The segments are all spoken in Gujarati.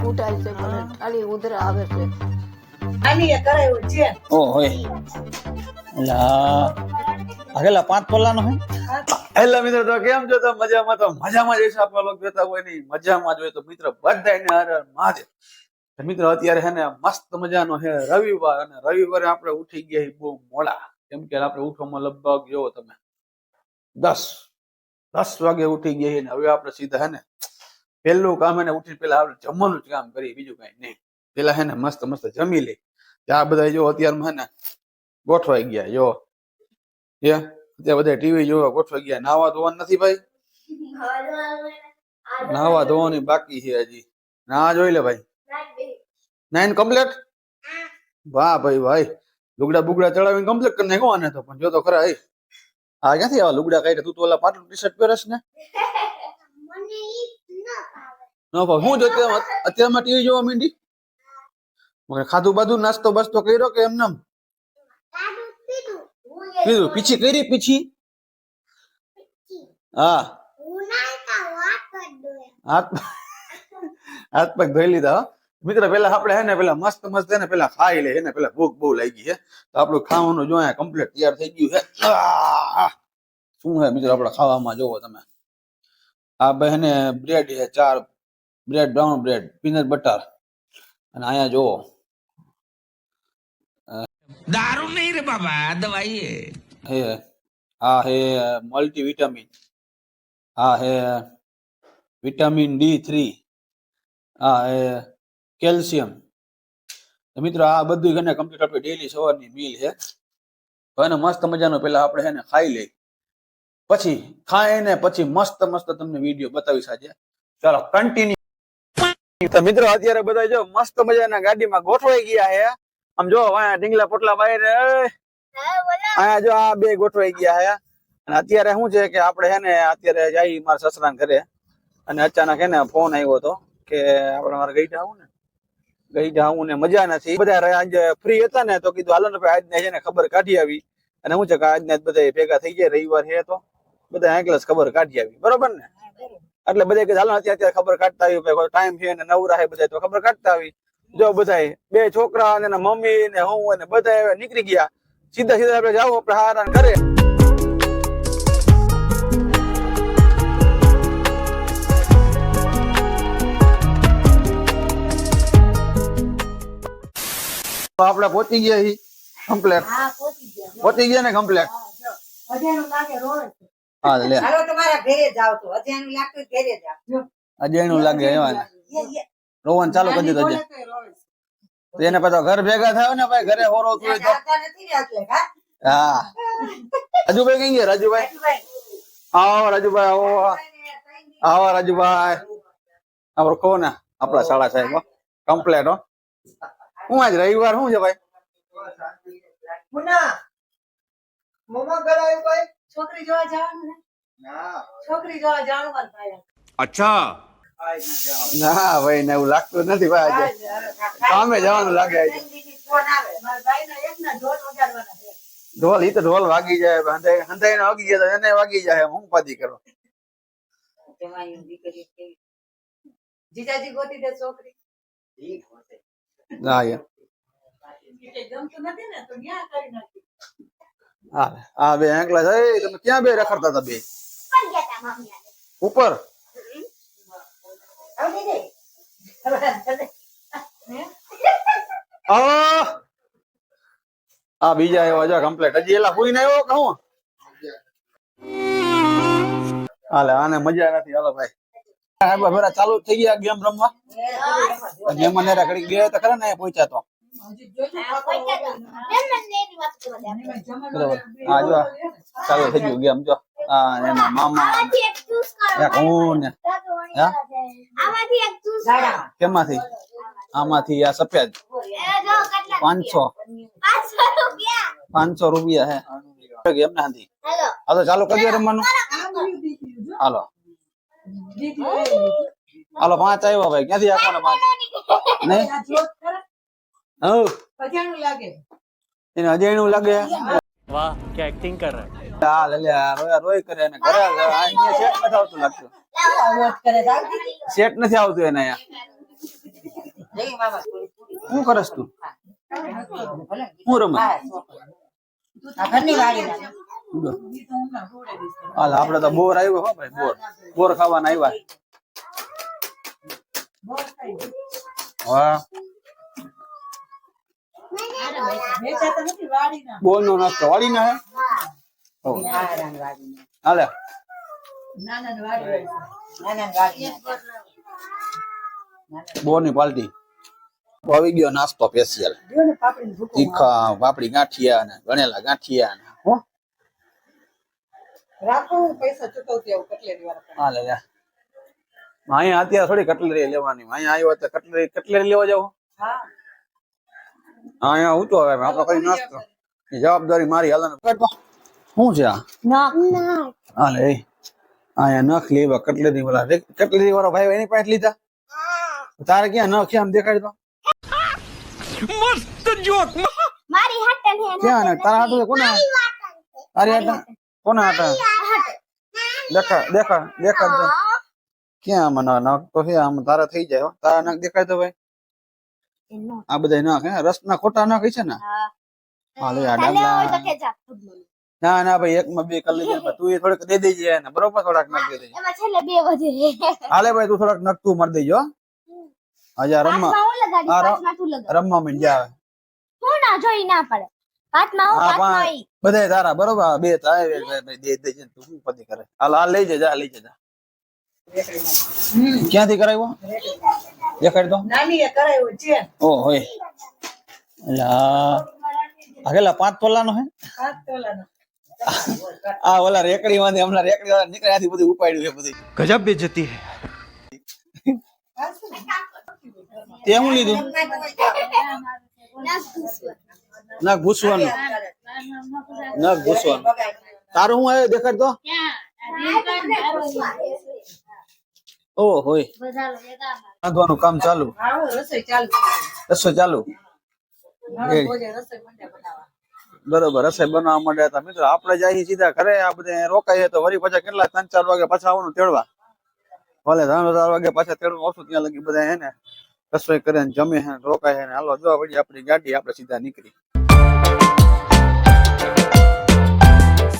ફૂટાય છે મને ખાલી ઉધરા આવે છે. આની કરાયો છે. ઓ હોય. એલા આગેલા પાંચ પલ્લાનો હે? હેલો મિત્રો તો કેમ છો? તો મજામાં. તો મજામાં જઈશું આપણે લોકો જોતા હોય નહીં. મજામાં જોઈએ તો મિત્રો બધાને હર હર મહાદેવ મિત્રો અત્યારે હે ને મસ્ત મજાનો હે રવિવાર. અને રવિવારે આપણે ઉઠી ગયા બહુ મોડા. કેમ કે આપણે ઉઠવામાં લગભગ જોવો તમે દસ દસ વાગે ઉઠી ગયા ને હવે આપણે સીધા હે ને પહેલું કામ એને ઉઠી પેલા જમવાનું જ કામ કરીએ, બીજું કઈ નહીં. પેલા હે ને મસ્ત મસ્ત જમી લે. આ બધા જો અત્યારમાં હે ને ગોઠવાઈ ગયા, જો. અત્યારે બધા ટીવી જોવા ગોઠવાઈ ગયા. નાવા ધોવાનું નથી ભાઈ? નાવા ધોવાની બાકી છે હજી. ના જોઈ લે ભાઈ. Nine complete? વાહ ભાઈ ભાઈ. લુગડા બુગડા ચડાવીને કમ્પ્લેટ કરી નાખો આને તો, પણ જો તો ખરા આ ક્યાંથી આવા લુગડા કાઢે તું તો ઓલા પાટલું ટી શર્ટ પહેરસ ને ભાવ. હું જો અત્યારમાં ટીવી જોવા માંડી. ખાધું બાધું, નાસ્તો બાસ્તો કર્યો કે એમને કીધું, પીછી કરી પીછી? હા. હાથ પગ ધોઈ લીધા મિત્ર, પેલા આપણે હે ને, પેલા મસ્ત મસ્ત હે ને, પેલા ખાઈ લે એને પેલા ભૂખ બહુ લાગી છે તો આપણું ખાવાનું જો અહીંયા કમ્પ્લીટ તૈયાર થઈ ગયું આહ! શું હે મિત્ર, આપણે ખાવામાં? જોવો તમે. આ બહેને બ્રેડ છે ચાર bread brown bread peanut butter અને અહીંયા જુઓ. દારૂ નહીં રે બાબા દવાઈ હે. હા હે મલ્ટી વિટામિન હા હે વિટામિન ડી થ્રી હા હે કેલ્શિયમ મિત્રો આ બધું ઘને કમ્પ્લીટ આપણે ડેલી સવારની મિલ છે. અને મસ્ત મજાનો પેલા આપણે છે ખાઈ લઈ પછી ખાઈને પછી મસ્ત મસ્ત તમને વીડિયો બતાવીશ આજે. ચાલો કન્ટિન્યુ તો મિત્રો, અત્યારે બધા જો મસ્ત મજાના ગાડીમાં ગોઠવાઈ ગયા હે આમ જો, અહીંયા ઢીંગલા પોટલા બહાર અહીંયા જો આ બે ગોઠવાઈ ગયા હે અને અત્યારે શું છે કે આપણે હે ને, અત્યારે જઈ મારા સસરા ઘરે. અને અચાનક હે ને ફોન આવ્યો હતો કે આપણે મારે ગઈ જાવું ને. ગઈ જાવું ને મજા નથી. બધા આજે ફ્રી હતા ને, તો કીધું, હાલો ને ભાઈ, આજને છે ને ખબર કાઢી આવી. અને શું છે કે આજને બધા ભેગા થઈ જાય રવિવાર હે તો બધા એકલા ખબર કાઢી આવી. બરોબર ને? એટલે બધા કીધું હાલો અત્યારે ખબર કાઢતા આવી ટાઈમ છે ને નવરા છે બધા તો ખબર કાઢતા આવી. જો બધા બે છોકરા અને એના મમ્મી ને હું અને બધા નીકળી ગયા. સીધા સીધા આપણે જાવ આપણે હારા કરે તો આપણે પહોંચી ગયા છીએ કમ્પ્લેટ પહોંચી ગયા. ને કમ્પ્લેટ. હા લે. હાલો તમારા ઘરે જાવ તો. અજાણું લાગે ઘરે જાવ અજાણું લાગે એવા રોવન ચાલુ કરી દીધું છે. તો એને પાછો ઘર ભેગા થયો ને ભાઈ ઘરે હોરો તું. હા? રાજુભાઈ કઈ ગયા? રાજુભાઈ? આવો રાજુભાઈ આવો. આવો રાજુભાઈ. આપડે કહો ને આપણા શાળા સાહેબ કમ્પ્લેટ હો. હું આજ રવિવાર શું છે ભાઈ? મુન્ના, મોમો કરાયું કોઈ? છોકરી જોવા જવાનું ને છોકરી જોવા જવાનું પણ ભાઈ અચ્છા ના ભાઈ ને એવું લાગતું નથી ભાઈ આજે સામે જવાનું લાગે આજે ઢોલ ઈ તો ઢોલ વાગી જાય હંધાઈ વાગી જાય એને વાગી જાય હું પાદી કરો જીજાજી ગોતી દે છોકરી ના યાર ગમતું નથી ને તો ન્યા કરી નાખે હા. હા બે એકલા છે તમે ક્યાં બે રખડતા હતા બે? ઉપર આ આ બીજા એવા જો કમ્પ્લીટ હજી એલા પૂરી આવ્યો કે હું? હાલે આને મજા નથી. હાલો ભાઈ. આ ફેરા ચાલુ થઈ ગયા ગેમ રમવા. ગેમ ને નેરા ઘડી ગયા તો ખરા ને પહોંચ્યા તો. હા જો ચાલુ થઈ ગયું ગેમ જો હા એના મામા એક હું ને હા. કેમાંથી? આમાંથી આ સફેદ. પાંચસો. પાંચસો રૂપિયા હે. ગેમ ના હતી હા, તો ચાલુ કરી દો રમવાનું. હાલો. હાલો, પાંચ આવ્યો ભાઈ. ક્યાંથી આપવાના પાંચ? નહીં? એને અજાણું લાગે? વાહ કે એક્ટિંગ કરે. ચાલ લે રોય કરે અને ઘરે આ સેટ નથી આવતું લાગતું. સેટ નથી આવતું એને અહીંયા. શું કરસ તું? શું રમું હાલ આપડે તો બોર આવ્યો હો ભાઈ બોર. બોર ખાવાના આવ્યા. વાહ. વેચાતા નથી વાડીના. બોર નો નાસ્તો વાળી ના. હાલે નાનાની વાડીના. નાનાની વાડીના. બોરની પાલટી આવી ગયો નાસ્તો સ્પેશિયલ તીખા પાપડી ગાંઠિયા ને ગણેલા ગાંઠિયા ને હો પૈસા ચૂકવતી કટલેરી વાળા. હાલે, લે અહીંયા અત્યારે થોડી કટલેરી લેવાની અહીંયા આવ્યો તો કટલેરી કટલેરી લેવા જાવ હા અહીંયા હું હવે? આપણે કઈ નાસ્તો. જવાબદારી મારી હાલ શું છે આ? હાલે અહીંયા નખ લેવા કટલેરી વાળા કટલેરી વાળો ભાઈ એની પાસે લીધા. તારે ક્યાં નખ આમ દેખાડી દો મસ્ત જોક મારી હાટન હે ક્યાં ને તારા હાટુ કોના અરે હાટન કોના હાટન દેખા દેખા દેખા ક્યાં મને નખ? તો છે આમ તારા થઈ જાય તારા નખ દેખાય તો ભાઈ? આ બધા નખ રસ ના ખોટા નખ છે ને? હાલે આ ડાબલા ના ના ભાઈ એક માં બે કરી લેજે તું એ થોડીક દે દેજે ને બરોબર થોડાક નાખ દે દેજે. એમાં છેલ્લે બે વધે. હાલે ભાઈ તું થોડાક નખ તું મારી દેજો હજા રમવા. રમવા મીંડ આવે હું ના જોઈ ના પડે. હું બધાય તારા બરોબર આ બે તારે દે દેજે તું શું પતિ કરે? હાલ હાલ લઈ જા લઈ જજા ક્યાંથી કરાવ્યો? દેખાડ તો નાની કરાયો છે ઓ હોય આગેલા પાંચ તોલાનો હે પાંચ તોલાનો આ ઓલા રેકડી માંથી હમણાં રેકડી વાળા નીકળ્યા થી બધું ઉપાડ્યું છે બધી ગજબ બેજતી હે તે હું લીધું ના ઘૂસવાનું ના ઘૂસવાનું તારું હું આવ્યો દેખાડ તો ઓ હોય. રાંધવાનું કામ ચાલુ. રસોઈ ચાલુ. બરોબર રસોઈ બનાવવા માંડ્યા હતા. મિત્રો આપણે જઈએ સીધા ઘરે. આ બધે રોકાઈએ તો વળી પાછા કેટલા ત્રણ ચાર વાગે પાછા આવવાનું તેડવા? ભલે ત્રણ ચાર વાગે પાછા તેડવા આવશું ત્યાં લગી બધા હે ને રસોઈ કરે ને જમે હે રોકાય હે ને. હાલો જોવા પડી આપણી ગાડી આપણે સીધા નીકળી.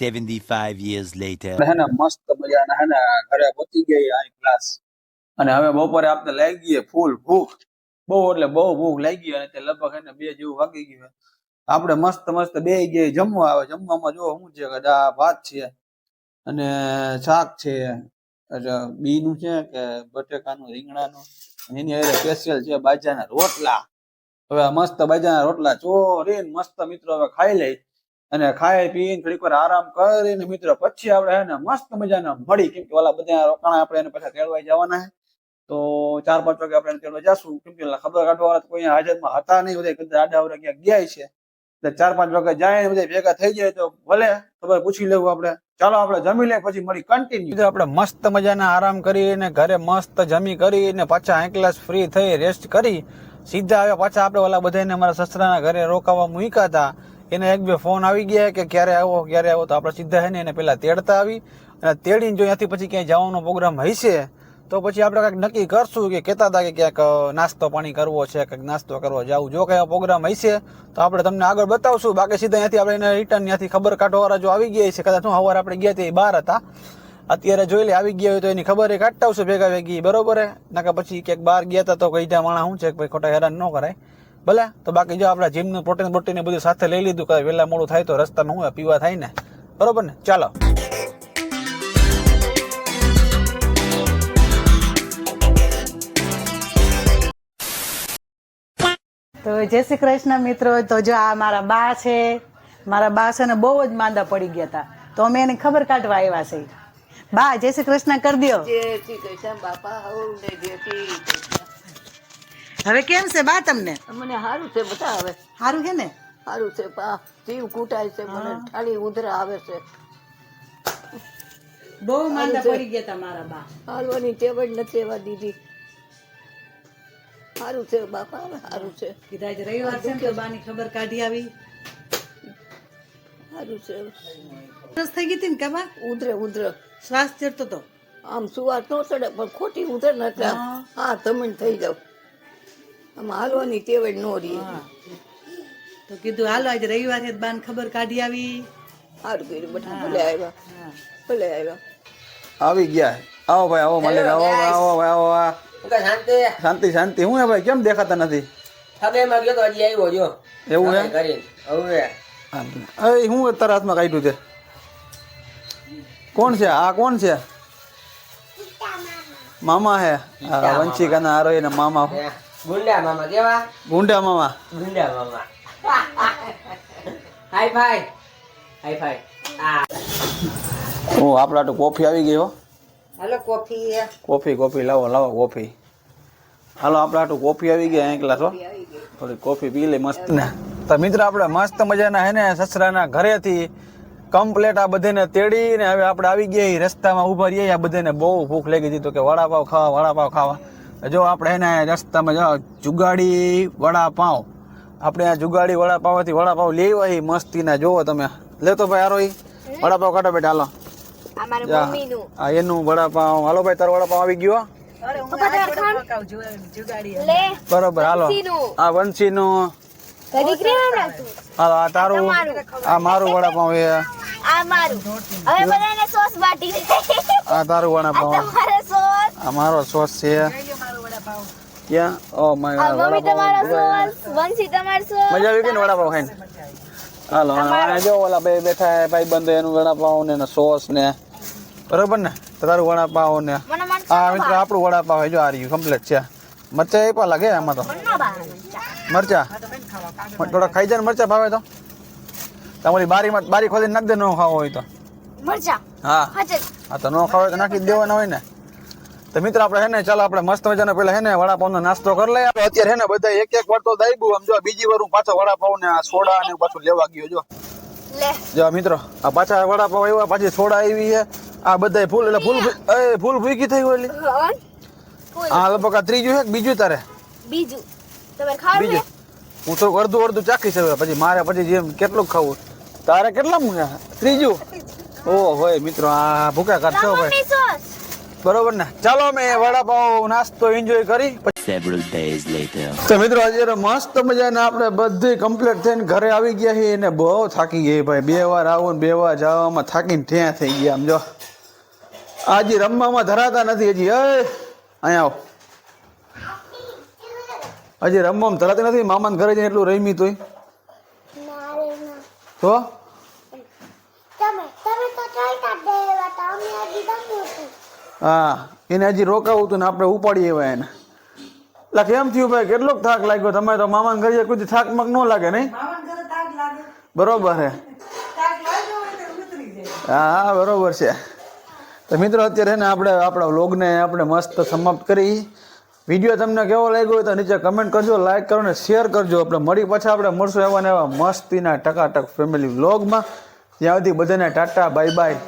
75 years later. હે મસ્ત મજાના હે ઘરે પહોંચી ગયા આ ક્લાસ અને હવે બપોરે આપણે લાગી ગઈ ફૂલ ભૂખ. બહુ એટલે બહુ ભૂખ લાગી અને તે લગભગ એને બે જેવું વાગી ગયું આપણે મસ્ત મસ્ત બે ગયા જમવા આવે, જમવામાં જો શું છે કે દાળ ભાત છે અને શાક છે, એટલે બીનું છે કે બટેકાનું, રીંગણાનું એની હારે સ્પેશિયલ છે બાજરાના રોટલા. હવે મસ્ત બાજરાના રોટલા ચોરીને મસ્ત મિત્રો હવે ખાઈ લઈ અને ખાઈ પીને થોડીક વાર આરામ કરીને મિત્રો, પછી આપણે હે ને મસ્ત મજાના મળી. કેમ કે ઓલા બધા રોકાણા આપણે એને પાછા તેડવા જવાના છે તો ચાર પાંચ વાગે આપણે તેડવા જશું. કેમ કે ખબર કાઢવા વાળા કોઈ હાજરમાં હતા નહીં. બધા કદાચ આડા અવડા ક્યાંક ગયા છે. ચાર પાંચ વાગે જાય બધા ભેગા થઈ જાય તો ભલે, ખબર પૂછી લેવું આપણે. ચાલો આપણે જમી લે પછી મળી કન્ટિન્યુ આપણે મસ્ત મજાના આરામ કરીને ઘરે મસ્ત જમી કરીને પાછા એક ક્લાસ ફ્રી થઈ રેસ્ટ કરી. સીધા આવ્યા પાછા આપણે ઓલા બધાને અમારા સસરાના ઘરે રોકાવા મૂક્યા હતા. એને એક બે ફોન આવી ગયા કે ક્યારે આવો ક્યારે આવો, તો આપણે સીધા હે ને એને પહેલાં તેડતા આવી. અને તેડીને જો ત્યાંથી પછી ક્યાંય જવાનો પ્રોગ્રામ હશે તો પછી આપણે કંઈક નક્કી કરશું કે કહેતા હતા કે ક્યાંક નાસ્તો પાણી કરવો છે, કંઈક નાસ્તો કરવા જવું. જો કંઈ પ્રોગ્રામ હશે તો આપણે તમને આગળ બતાવશું. બાકી સીધા ત્યાંથી આપણે એને રિટર્ન ત્યાંથી ખબર કાઢવાવાળા જો આવી ગયા છે, કદાચ શું સવારે આપણે ગયા તે બહાર હતા. અત્યારે જોઈ લે આવી ગયા હોય તો એની ખબર કાઢતા આવશે, ભેગા ભેગી. બરોબર હે? કે પછી ક્યાંક બહાર ગયા હતા તો કઈ માણા શું છે ભાઈ ખોટા હેરાન ન કરાય. ભલે તો બાકી જો આપણે જીમનું પ્રોટીન પ્રોટીન બધું સાથે લઈ લીધું કદાચ વહેલા મોડું થાય તો રસ્તામાં હું પીવા થાય ને. બરોબર ને? ચાલો. તો જય શ્રી કૃષ્ણ મિત્રો તો જો આ મારા બા છે મારા બા છે ને બહુ જ માંદા પડી ગયા હતા તો અમે એને ખબર કાઢવા આવ્યા છે. બા જય શ્રી કૃષ્ણ કરી દો જય શ્રી કૃષ્ણ બાપા હવ કેમ છે બા તમને? મને સારું છે બધા હવે. સારું છે ને? સારું છે બા. જીવ કૂટાય છે મને ઠાલી ઉધરા આવે છે. બહુ માંદા પડી ગયા તમારા બા. હાલવાની ટેવડ નથી એવા દીધી સારું છે બાપા હવે સારું છે. કીધા છે રવિવાર છે તો બાની ખબર કાઢી આવી. સારું છે. સરસ થઈ ગઈ હતી ને કે બા? ઉધરે ઉધર. શ્વાસ ચડતો તો. આમ સુવાર ન ચડે પણ ખોટી ઉધર નથી હા. તમે થઈ જાવ. આમાં હાલવાની જ નો રહી. તો કીધું હાલો આજે રવિવાર છે બાન ખબર કાઢી આવી. સારું કર્યું બધા ભલે આવ્યા. ભલે આવ્યા. આવી ગયા. આવો ભાઈ આવો મલિક આવો આવો ભાઈ આવો આ શાંતિ? શાંતિ શાંતિ. હું ભાઈ કેમ દેખાતા નથી? હવે માં ગયો તો હજી આવ્યો જો. એવું હે? કરીને હવે. અરે હું તારા હાથમાં કાઢ્યું છે? કોણ છે? આ કોણ છે? મામા. હે? વંશિકાના હારો એના મામા ગુંડા મામા કેવા? ગુંડા મામા. ગુંડા મામા. હાઈ ફાઈ હાઈ ફાઈ આ. હું આપણા તો કોફી આવી ગઈ હો. હાલો કોફી કોફી કોફી લાવો લાવો કોફી. હાલો આપણા તો કોફી આવી ગઈ એકલા છો? થોડી કોફી પી લે મસ્ત ને. તો મિત્ર આપણે મસ્ત મજાના હે ને સસરાના ઘરેથી કમ્પ્લેટ આ બધાને તેડીને હવે આપણે આવી ગયા રસ્તામાં ઊભા રહીએ આ બધાને બહુ ભૂખ લાગી હતી તો કે વડાપાવ ખાવા વડાપાવ ખાવા. જો આપણે એને રસ્તામાં જો જુગાડી વડાપાવ. આપણે આ જુગાડી વડાપાવથી વડાપાવ લેવા એ મસ્તીના. જોવો તમે. લેતો ભાઈ હારો ઈ. વડાપાવ કાઢો બેટા હાલો. આ એનું વડાપાવ. હાલો ભાઈ તારો વડાપાવ આવી ગયો અરે હું આ જોડે મકાઉ જુ- જુગાડી લે બરોબર હાલો. આ નામ તું હાલો આ તારું. આ મારું વડાપાવ એ. આ મારું. હવે બધાને સોસ બાટી. આ તારું વડાપાવ. આ મારો સોસ છે. ક્યાં ઓ માય આ મમ્મી તમારો સોસ વંશી તમારો સોસ મજા આવી ને વડાપાવ ખાઈને? હાલો અને જો ઓલા બે બેઠા ભાઈ બંધ એનું વડાપાવ ને સોસ ને. બરોબર ને? તારું વડાપાવ ને. આ મિત્રો આપણું વડાપાવ જો આ રહ્યું કમ્પ્લીટ છે. મરચા એ પણ લાગે આમાં તો. મરચાં. થોડા ખાઈ જાય મરચા ભાવે તો. તમારી બારીમાં બારી ખોલીને નાખ દે ન ખાવો હોય તો. મરચાં? હા. હા તો ન ખાવ તો નાખી દેવાના હોય ને. તો મિત્ર આપણે હે ને ચાલો આપણે મસ્ત મજાનો પેલા હે ને વડાપાવનો નાસ્તો કરી લઈએ. અત્યારે હે ને બધા એક એક વાર તો દાઈબુ આમ જો બીજી વાર હું પાછો વડાપાવ ને આ સોડા ને પાછું લેવા ગયો જો. જો મિત્રો આ પાછા વડાપાવ આવ્યા પાછી સોડા આવી છે. આ બધા ફૂલ એટલે ફૂલ એ ફૂલ ફૂકી થઈ હોય. આ લગભગ આ ત્રીજું છે બીજું તારે? બીજું. બીજું. હું તો અડધું અડધું ચાખી છે પછી મારે પછી જેમ કેટલું ખાવું. તારે કેટલા ત્રીજું? ઓ હોય મિત્રો આ ભૂખ્યા કાઢશો ભાઈ બરોબર ને? ચાલો અમે વડાપાવ નાસ્તો એન્જોય કરી. Several days later. તો મિત્રો આજે મસ્ત મજાના આપણે બધી કમ્પ્લીટ થઈને ઘરે આવી ગયા છીએ અને બહુ થાકી ગઈ ભાઈ. બે વાર આવું ને બે વાર જવામાં થાકીને ત્યાં થઈ ગયા. આમ જો આજે રમવામાં ધરાતા નથી હજી. એ અહીંયા આવો. હજી રમવામાં ધરાતી નથી? મામાને ઘરે જઈને એટલું રમી તોય? તો તમે તમે તો ચાલતા દેવા તા અમે હજી દમ્યું હતું હા એને હજી રોકાવું હતું ને આપણે ઉપાડી એવા એને. એટલે કેમ થયું ભાઈ કેટલોક થાક લાગ્યો. તમે તો મામાને ઘરે કોઈ થાક મક ન લાગે નહીં? બરોબર હે. હા હા બરોબર છે. તો મિત્રો અત્યારે ને આપણે આપણા વ્લોગને આપણે મસ્ત સમાપ્ત કરી. વીડિયો તમને કેવો લાગ્યો હોય તો નીચે કમેન્ટ કરજો લાઈક કરો ને શેર કરજો. આપણે મળી પાછા આપણે મળશું એવા ને એવા મસ્તીના ટકાટક ફેમિલી વ્લોગમાં. ત્યાં સુધી બધાને ટાટા બાય બાય